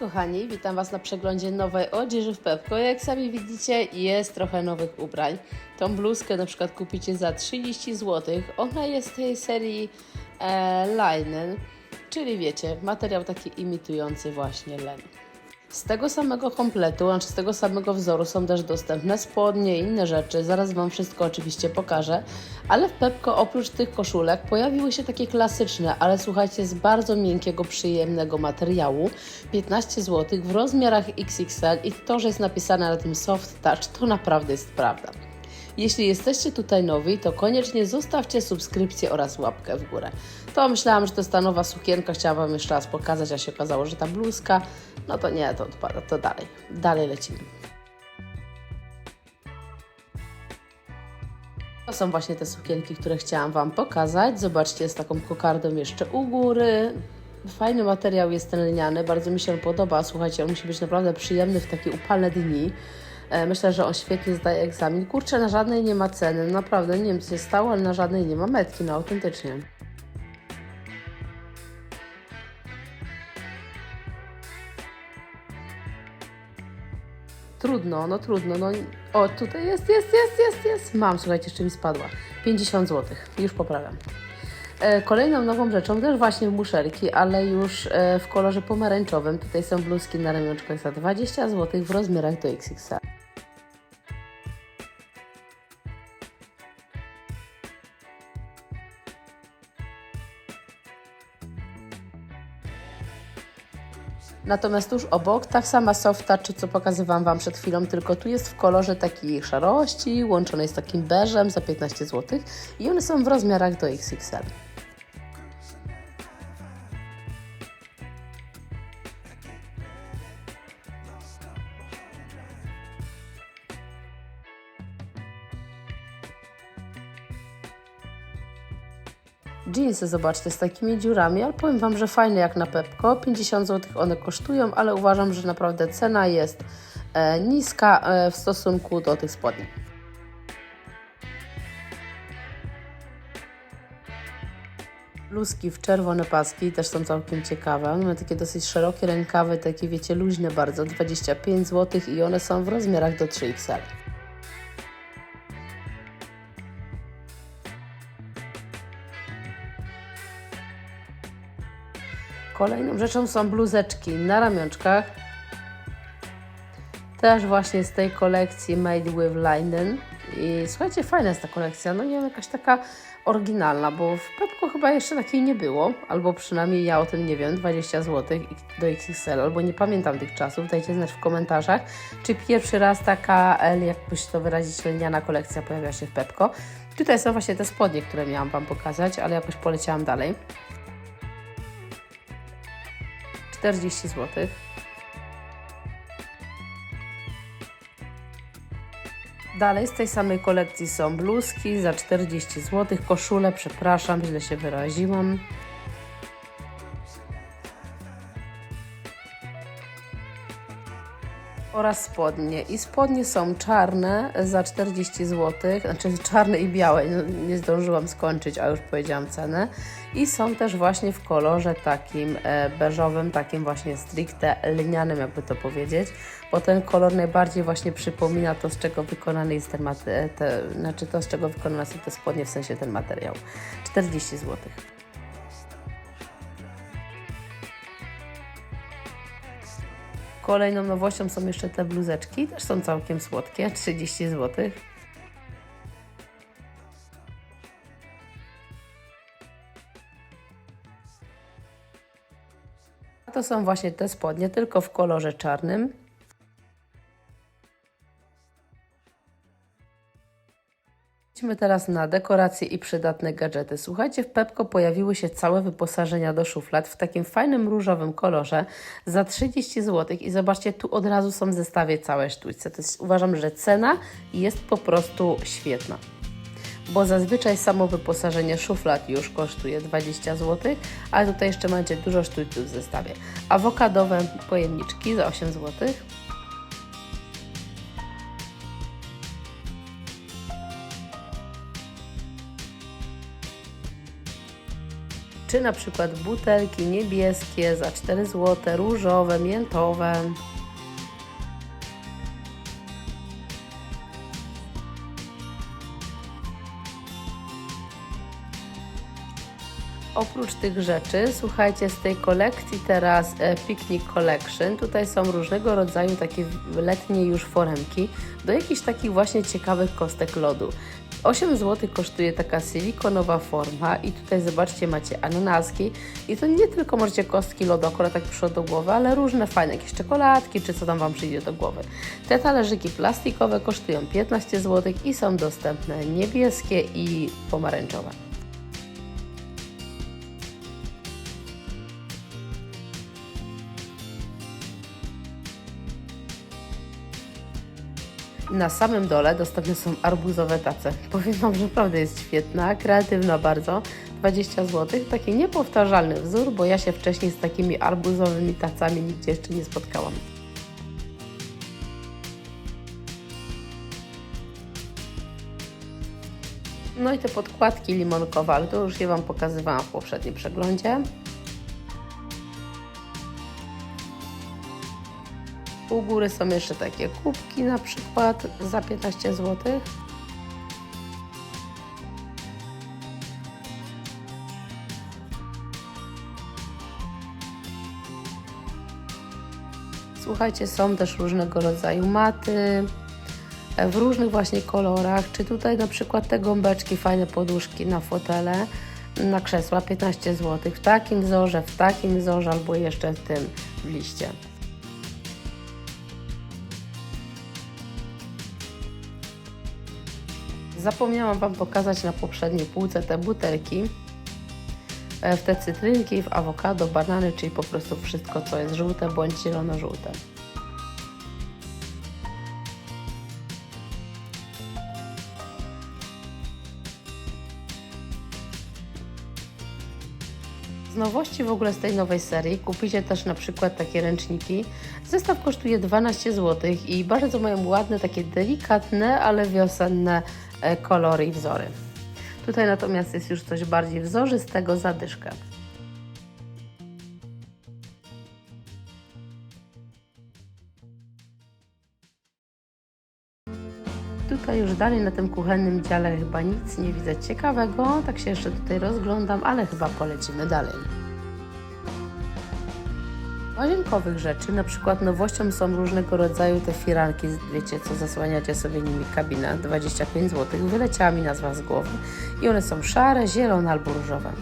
kochani, witam Was na przeglądzie nowej odzieży w Pepko. Jak sami widzicie, jest trochę nowych ubrań. Tą bluzkę na przykład kupicie za 30 zł. Ona jest tej serii e, linen, czyli wiecie, materiał taki imitujący właśnie len. Z tego samego kompletu, znaczy z tego samego wzoru są też dostępne spodnie i inne rzeczy. Zaraz Wam wszystko oczywiście pokażę. Ale w Pepko oprócz tych koszulek pojawiły się takie klasyczne, ale słuchajcie, z bardzo miękkiego, przyjemnego materiału. 15 zł w rozmiarach XXL i to, że jest napisane na tym soft touch, to naprawdę jest prawda. Jeśli jesteście tutaj nowi, to koniecznie zostawcie subskrypcję oraz łapkę w górę. To myślałam, że to jest ta nowa sukienka, chciałam Wam jeszcze raz pokazać, a się okazało, że ta bluzka, no to nie, to odpada, to dalej, dalej lecimy. To są właśnie te sukienki, które chciałam Wam pokazać. Zobaczcie, z taką kokardą jeszcze u góry. Fajny materiał jest ten lniany, bardzo mi się podoba. Słuchajcie, on musi być naprawdę przyjemny w takie upalne dni. E, Myślę, że on świetnie zdaje egzamin. Kurczę, na żadnej nie ma ceny. Naprawdę, nie wiem co się stało, ale na żadnej nie ma metki, no autentycznie. Trudno, no trudno. No, o, tutaj jest, jest, jest, jest, jest. Mam, słuchajcie, jeszcze mi spadła. 50 zł. Już poprawiam. E, Kolejną nową rzeczą też właśnie muszelki, ale już e, w kolorze pomarańczowym. Tutaj są bluzki na ramionczkach za 20 zł w rozmiarach do XXL. Natomiast tuż obok, tak sama softa, czy co pokazywałam Wam przed chwilą, tylko tu jest w kolorze takiej szarości, łączone jest takim beżem za 15 zł i one są w rozmiarach do XXL. Jeansy, zobaczcie, z takimi dziurami, ale powiem Wam, że fajne jak na Pepko. 50 zł one kosztują, ale uważam, że naprawdę cena jest e, niska e, w stosunku do tych spodni. Bluzki w czerwone paski też są całkiem ciekawe. One mają takie dosyć szerokie rękawy, takie wiecie, luźne bardzo, 25 zł i one są w rozmiarach do 3XL. Kolejną rzeczą są bluzeczki na ramionczkach. Też właśnie z tej kolekcji Made with Linen. I słuchajcie, fajna jest ta kolekcja. No nie wiem, jakaś taka oryginalna, bo w Pepko chyba jeszcze takiej nie było, albo przynajmniej ja o tym nie wiem, 20 zł do XXL, albo nie pamiętam tych czasów. Dajcie znać w komentarzach, czy pierwszy raz taka, jakbyś to wyrazić, lniana kolekcja pojawia się w Pepko. Tutaj są właśnie te spodnie, które miałam Wam pokazać, ale jakoś poleciałam dalej. 40 zł. Dalej z tej samej kolekcji są bluzki za 40 zł, koszule, przepraszam, źle się wyraziłam. Oraz spodnie. I spodnie są czarne za 40 zł, znaczy czarne i białe, no, nie zdążyłam skończyć, a już powiedziałam cenę. I są też właśnie w kolorze takim e, beżowym, takim właśnie stricte lnianym, jakby to powiedzieć, bo ten kolor najbardziej właśnie przypomina to, z czego wykonany jest ten te, znaczy to, z czego wykonane są te spodnie, w sensie ten materiał. 40 zł. Kolejną nowością są jeszcze te bluzeczki, też są całkiem słodkie, 30 zł. To są właśnie te spodnie, tylko w kolorze czarnym. Idźmy teraz na dekoracje i przydatne gadżety. Słuchajcie, w Pepko pojawiły się całe wyposażenia do szuflad w takim fajnym różowym kolorze za 30 zł i zobaczcie, tu od razu są w zestawie całe sztućce. To jest, uważam, że cena jest po prostu świetna. Bo zazwyczaj samo wyposażenie szuflad już kosztuje 20 zł, ale tutaj jeszcze macie dużo sztućców w zestawie. Awokadowe pojemniczki za 8 zł. Czy na przykład butelki niebieskie za 4 zł, różowe, miętowe. Oprócz tych rzeczy, słuchajcie, z tej kolekcji teraz e, Picnic Collection, tutaj są różnego rodzaju takie letnie już foremki do jakichś takich właśnie ciekawych kostek lodu. 8 zł kosztuje taka silikonowa forma i tutaj zobaczcie, macie ananaski i to nie tylko możecie kostki lodu akurat tak przyszło do głowy, ale różne fajne, jakieś czekoladki czy co tam Wam przyjdzie do głowy. Te talerzyki plastikowe kosztują 15 zł i są dostępne niebieskie i pomarańczowe. Na samym dole dostępne są arbuzowe tace. Powiem Wam, że naprawdę jest świetna, kreatywna bardzo. 20 zł, taki niepowtarzalny wzór, bo ja się wcześniej z takimi arbuzowymi tacami nigdzie jeszcze nie spotkałam. No i te podkładki limonkowe, ale to już je Wam pokazywałam w poprzednim przeglądzie. U góry są jeszcze takie kubki na przykład za 15 zł. Słuchajcie, są też różnego rodzaju maty w różnych właśnie kolorach, czy tutaj na przykład te gąbeczki, fajne poduszki na fotele, na krzesła 15 zł, w takim wzorze, w takim wzorze albo jeszcze w tym w liście. Zapomniałam Wam pokazać na poprzedniej półce te butelki. E, W te cytrynki, w awokado, banany, czyli po prostu wszystko, co jest żółte bądź zielono-żółte. Z nowości w ogóle z tej nowej serii kupicie też na przykład takie ręczniki. Zestaw kosztuje 12 zł i bardzo mają ładne, takie delikatne, ale wiosenne kolory i wzory. Tutaj natomiast jest już coś bardziej wzorzystego, zadyszkę. Tutaj już dalej na tym kuchennym dziale chyba nic nie widzę ciekawego, tak się jeszcze tutaj rozglądam, ale chyba polecimy dalej. Łazienkowych rzeczy, na przykład nowością są różnego rodzaju te firanki, wiecie co, zasłaniacie sobie nimi kabinę, 25 zł, wyleciała mi nazwa z głowy i one są szare, zielone albo różowe.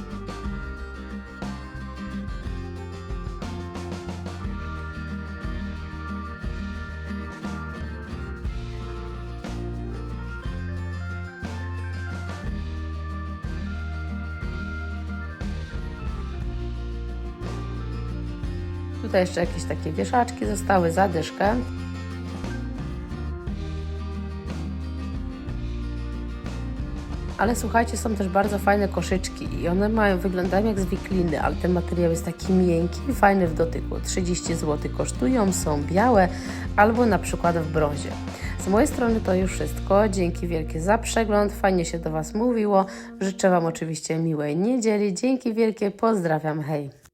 Tutaj jeszcze jakieś takie wieszaczki zostały, zadyszkę. Ale słuchajcie, są też bardzo fajne koszyczki i one mają, wyglądają jak z wikliny, ale ten materiał jest taki miękki i fajny w dotyku. 30 zł kosztują, są białe albo na przykład w brązie. Z mojej strony to już wszystko. Dzięki wielkie za przegląd. Fajnie się do Was mówiło. Życzę Wam oczywiście miłej niedzieli. Dzięki wielkie. Pozdrawiam. Hej.